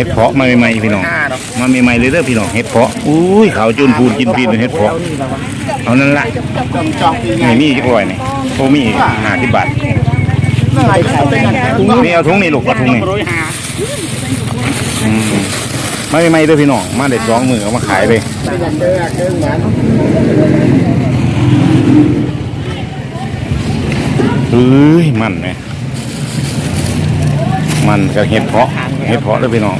เห็ดเพาะมาใหม่ๆพี่น้อง มาใหม่ๆเลยเด้อพี่น้องเห็ดเพาะอุ้ยขาวจุนพูนกินพีนเห็ดเพาะเอานั่นละนี่มีจักร้อยนี่โอ้มีห้าสิบบาทนี่เอาถุงนี่ลูกเอาถุงนี่ร้อยห้าอืมาใหม่ๆเด้อพี่น้องมาได้สองมือเอามาขายเลยใส่กันเด้อเด้อเหมือนเฮ้ยมันไหม มันกับเห็ดเพาะเห็ดเพาะเด้อพี่น้อง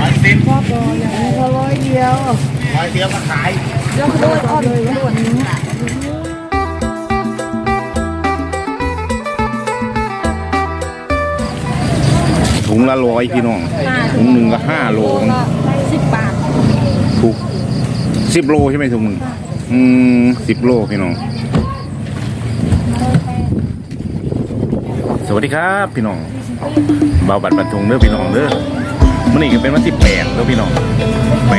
ร้อยสิบร้อยเดียวร้อยเดียวมาขายถุงละร้อยพี่น้องถุงหนึ่งก็ห้าโลสิบบาทถูกสิบโลใช่ไหมถุงหนึ่ง อืมสิบโลพี่น้อง สวัสดีครับพี่น้องเบาบัตรบัตรทงเด้อพี่น้องเด้อมันนี่ก็เป็นวันที่แปดเด้อพี่น้องแป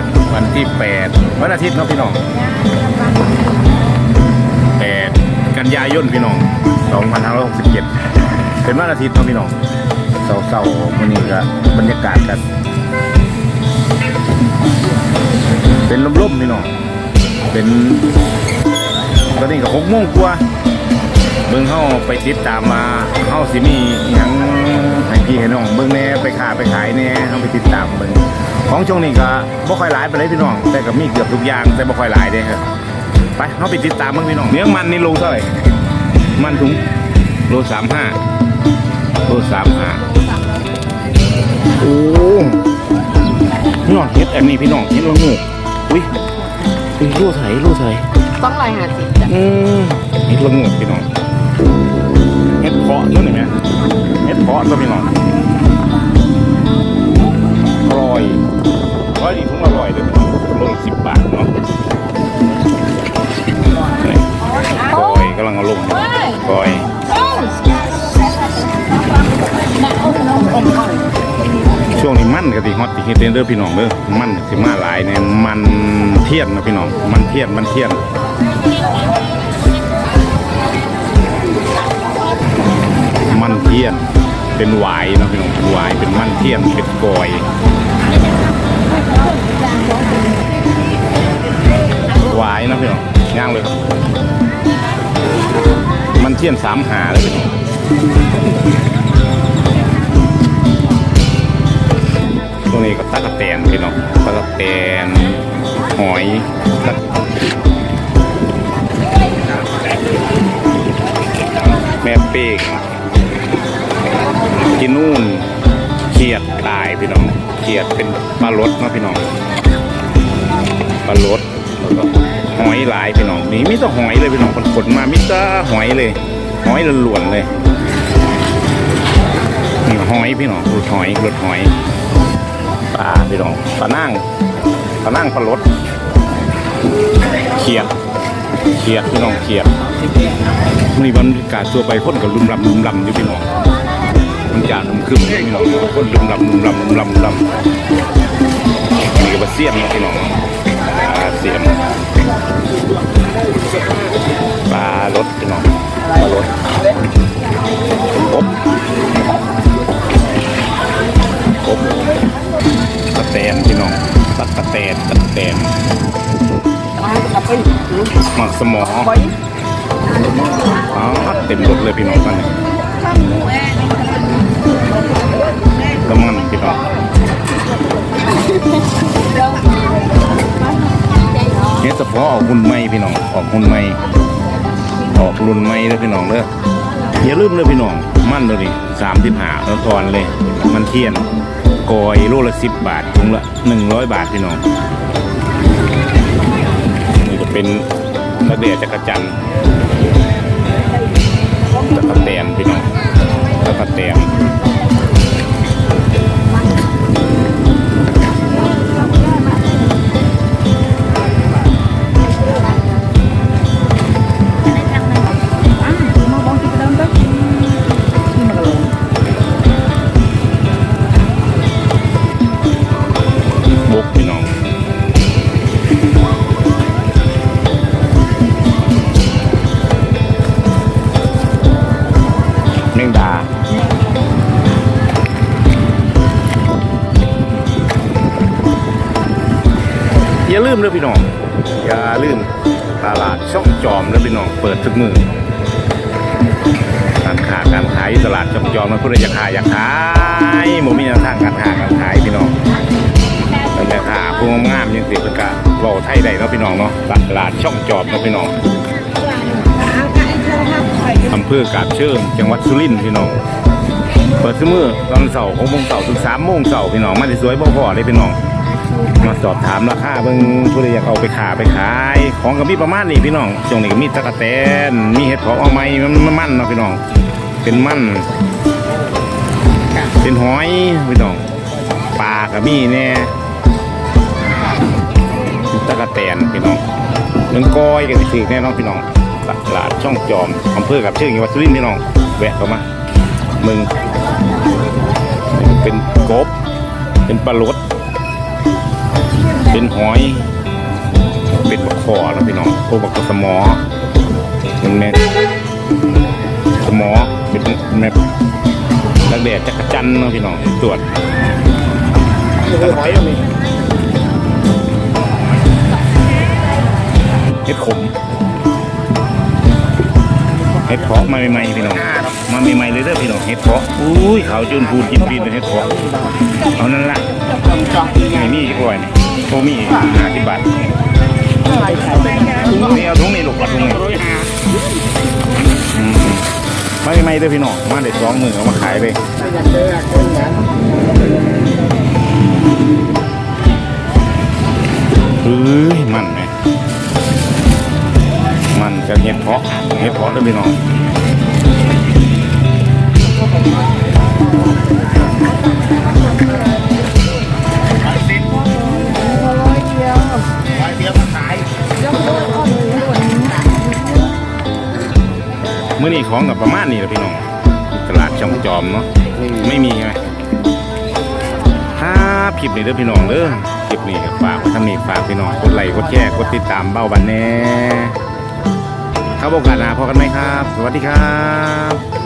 ดวันที่แปดวันอาทิตย์เนาะพี่น้องแปดกันยายนพี่น้องสองพันห้าร้อยหกสิบเจ็ดเป็นวันอาทิตย์เนาะพี่น้องเศร้าๆวันนี้ก็บรรยากาศกัน เป็นล่มๆพี่น้องเป็นตอนนี้ก็หกโมงกว่าเบิ่งเข้าไปติดตามมาเข้าสิมีหยังให้พี่ให้น้องเบิ่งแหน่ไปขาไปขายแหน่เข้าไปติดตามเบิ่งของช่วงนี้ก็บ่ค่อยหลายไปเลยพี่น้อง แต่ก็มีเกือบทุกอย่างแต่บ่ค่อยหลายเด้ครับไปเข้าไปติดตามเบิ่งพี่น้องเนื้อมันนี่โลเท่าไหร่มันถุงโลสามห้าโลสามห้าโอ้ พี่น้องเฮ็ดอันนี้พี่น้องเฮ็ดละงูอุ้ยอุ้ยรูไถรูไถต้องร้อยห้าสิบจ้ะอืมเฮ็ดละงูพี่น้องเฮ็ดเพาะนั่นเห็นไหมเฮ็ดเพาะตัวพี่น้องอร่อยร้อยดีทุกอร่อยเลยพี่น้องโลละสิบบาทเนาะนี่กอยกำลังเอาลงกอย มันกับที่ฮอตที่ฮิตเด้อพี่น้องเด้อมันสิมาหลายเนี่ยมันเทียนนะพี่น้อง มันเทียนมันเทียนมันเทียนเป็นหวายนะพี่น้องหวายเป็นมันเทียนเป็นกอยหวายนะพี่น้องย่างเลยครับมันเทียนสามหาเลยพี่น้อง ตัวนี้ก็ตะกะแตนพี่น้องตะกะแตนหอยตะแม่เป้งที่นู่นเขียดตายพี่น้องเขียดเป็นปลารสเนาะพี่น้องปลารสแล้วก็หอยหลายพี่น้องนี่มิตรหอยเลยพี่น้องคนขนมามิตรหอยเลย หอยล้วนเลยนี่หอยพี่น้องรถหอยรถหอย ปลาพี่น้องปลานั่งปลานั่งปลารสเขียดเขียดพี่น้องเขียดนี่บรรยากาศตัวไปคนกับลุมลำลุมลำอยู่พี่น้องมันจานมันขึ้นพี่น้องคนลุมลำลุมลำลุมลำลุมลำนี่ก็มาเสียมาพี่น้องเสียมปลารสพี่น้องปลารสอบอบ แตนพี่น้องตักตะแตนตะแตนหมักสมออ๋อเต็มรถเลยพี่น้องตอนนี้ก็มันพี่น้องเฮ็ดเฉพาะออกหุ่นใหม่พี่น้องออกหุ่นใหม่ออกรุ่นใหม่เลยพี่น้องเด้ออย่าลืมเลยพี่น้องมั่นเลยนี่สามสิบห้าแล้วทอนเลย มันเทียน กอยโลละสิบบาทถุงละหนึ่งร้อยบาทพี่น้องนี่จะเป็นกระเดียจักรจันทร์ตะกะเต หนึ่งดาอย่าลืมเลยพี่น้อง อย่าลืมตลาดช่องจอมแล้พี่น้องเปิดทุกมือการขาการขายตลาดช่องจอมมันพูดอยากขายอยากขายโมูมีแนวทางการขายการขายพี่น้องแต่แม่ค้าผู้งามยังติดประกาศเอาไทยได้เนาะพี่น้องเนาะตลาดช่องจอมเนาะพี่น้อง อำเภอกาบเชิงจังหวัดสุรินทร์พี่น้องเปิดซื้อมือตอนเสาร์ของโมงเสาร์ถึงสามโมงเสาร์พี่น้องมาสวยบ่พอเลยพี่น้องมาสอบถามราคาเบิ่งผู้ใดอยากเอาไปขาไปขาย ของก็มีประมาณนี้พี่น้องช่วงนี้ก็มีตะกะแตนมีเห็ดเผาะเอาไหมมันมันมันเนาะพี่น้อง เป็นมันเป็นหอยพี่น้องปลาก็มีแน่ตะกะแตนพี่น้องเงินก้อยก็สิถือแน่นอนพี่น้อง ตลาดช่องจอมอำเภอกับเชิงจังหวัดสุรินทร์พี่น้องแวะเข้ามามึงเป็นกบ เป็นปลาลดเป็นหอย เป็นบักคอแล้วพี่น้องโอ้บักกะสมอเป็นแม่สมอเป็นแม่ดักแดดจักรจันทร์เนาะพี่น้องตรวจหอยมีเห็ดขม เห็ดเพาะมาใหม่ๆพี่น้อง มาใหม่ๆเลยเด้อพี่น้องเห็ดเพาะอุ้ยขาวจุนพูนกินปีนเห็ดเพาะเอานั่นละไม่มีอีกร้อยนี่โตมีห้าสิบบาทนี่เอาถุงนี่ลูกเอาถุงนี่มาใหม่ๆเด้อพี่น้อง มาได้สองมือเอามาขายไปเฮ้ยมันไหมมัน กับเห็ดเพาะเห็ดเพาะเด้อพี่น้องร้อยเดียวร้อยเดียวมาขายมื่อนี้ของกับประมาณนี้แหละพี่น้องตลาดช่องจอมเนาะไม่มีใช่ไหมถ้าคลิปนี้เด้อพี่น้องเด้อคลิปนี้ก็ฝากไว้ทำนี้ฝากพี่น้องกดไลค์กดแชร์กดติดตามเบ้าบันแน่ ครับโอกาสหน้าพอกันไหมครับ สวัสดีครับ